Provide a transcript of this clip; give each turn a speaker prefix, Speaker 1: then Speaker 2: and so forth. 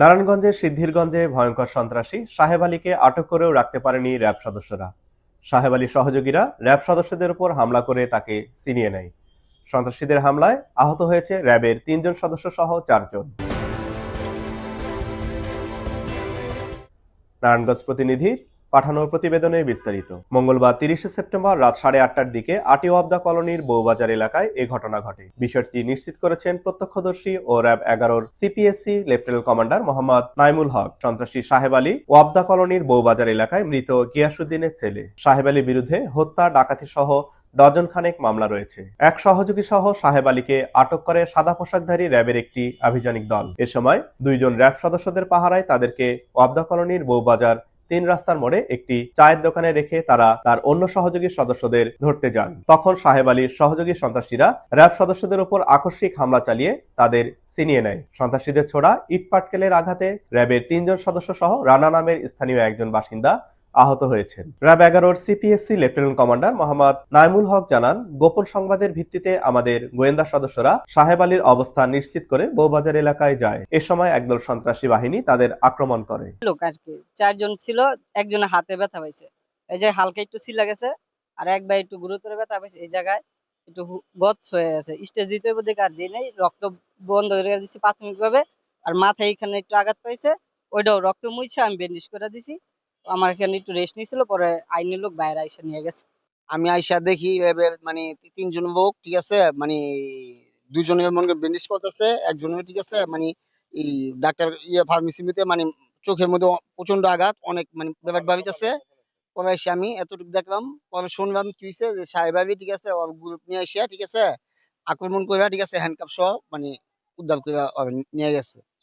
Speaker 1: নারায়ণগঞ্জের সিদ্ধিরগঞ্জে ভয়ঙ্কর সন্ত্রাসী সাহেব আলীকে আটক করেও রাখতে পারেনি র্যাব সদস্যরা। সাহেব আলীর সহযোগীরা র্যাব সদস্যদের উপর হামলা করে তাকে ছিনিয়ে নেয়। সন্ত্রাসীদের হামলায় আহত হয়েছে র্যাবের তিনজন সদস্য সহ চারজন। নারায়ণগঞ্জ প্রতিনিধির পাঠানো প্রতিবেদনে বিস্তারিত। মঙ্গলবার তিরিশে সেপ্টেম্বর রাত সাড়ে আটটার দিকে আটিওয়াবদা কলোনির বউবাজার এলাকায় এ ঘটনা ঘটে। বিষয়টি নিশ্চিত করেছেন প্রত্যক্ষদর্শী ও র্যাব এগারোর CPSC lieutenant commander Mohammad Naimul Haque. সন্ত্রাসী সাহেব আলী ওয়াবদা কলোনির বউবাজার এলাকায় মৃত গিয়াসুদ্দিনের ছেলে। সাহেব আলীর বিরুদ্ধে হত্যা, ডাকাতি সহ ডজন খানেক মামলা রয়েছে। এক সহযোগী সহ সাহেব আলীকে আটক করে সাদা পোশাকধারী র্যাবের একটি আভিযানিক দল। এ সময় দুইজন র্যাব সদস্যদের পাহারায় তাদেরকে ওয়াবদা কলোনির বউবাজার তিন রাস্তার মোড়ে একটি চায়ের দোকানে রেখে তারা তার অন্য সহযোগী সদস্যদের ধরতে যান। তখন সাহেব আলীর সহযোগী সন্ত্রাসীরা র্যাব সদস্যদের উপর আকস্মিক হামলা চালিয়ে তাদের ছিনিয়ে নেয়। সন্ত্রাসীদের ছোড়া ইট পাটকেলের আঘাতে র্যাবের তিনজন সদস্য সহ রানা নামের স্থানীয় একজন বাসিন্দা আহত হয়েছেন। র্যাব এগারোর CPSC lieutenant commander Mohammad Naimul Haque জানান, গোপন সংবাদের ভিত্তিতে আমাদের গোয়েন্দা সদস্যরা সাহেব আলীর অবস্থান নিশ্চিত করে বৌবাজার এলাকায় যায়। এ সময় একদল সন্ত্রাসী বাহিনী তাদের আক্রমণ করে।
Speaker 2: লোক আর কি, চারজন ছিল, একজনের হাতে ব্যথা পাইছে। এই যে হালকা একটু সিলা গেছে, আর এক ভাই একটু গুরুতর ব্যথা পাইছে, এই জায়গায় একটু গছ হয়ে আছে। স্টেজ দিতে দেখে আর দিই নাই, রক্ত বন্ধ করে দিচ্ছি প্রাথমিক ভাবে আর মাথায় এখানে একটু আঘাত পাইছে, ওইটাও রক্ত মুইছে, আমি ব্যান্ডেজ করে দিছি। আমার এখানে একটু রেস্ট নিয়েছিল, পরে আইনি লোক বাইরে এসে নিয়ে গেছে।
Speaker 3: আমি আইসা দেখি মানে তিনজন লোক, ঠিক আছে? মানে দুজনে মনে ব্যান্ডেজ করতেছে একজনে ঠিক আছে? মানে এই ডাক্তার ইয়ে ফার্মেসিতে মানে চোখের মধ্যে প্রচণ্ড আঘাত, অনেক মানে ব্যাপার ভাবিতেছে। পরে এসে আমি এতটুকু দেখলাম, পরে শুনলাম কি হয়েছে যে সাহেব ভাবি, ঠিক আছে গ্রুপ নিয়ে এসে ঠিক আছে? আক্রমণ করে ঠিক আছে হ্যান্ডকাপ সহ মানে উদ্ধার করে নিয়ে গেছে।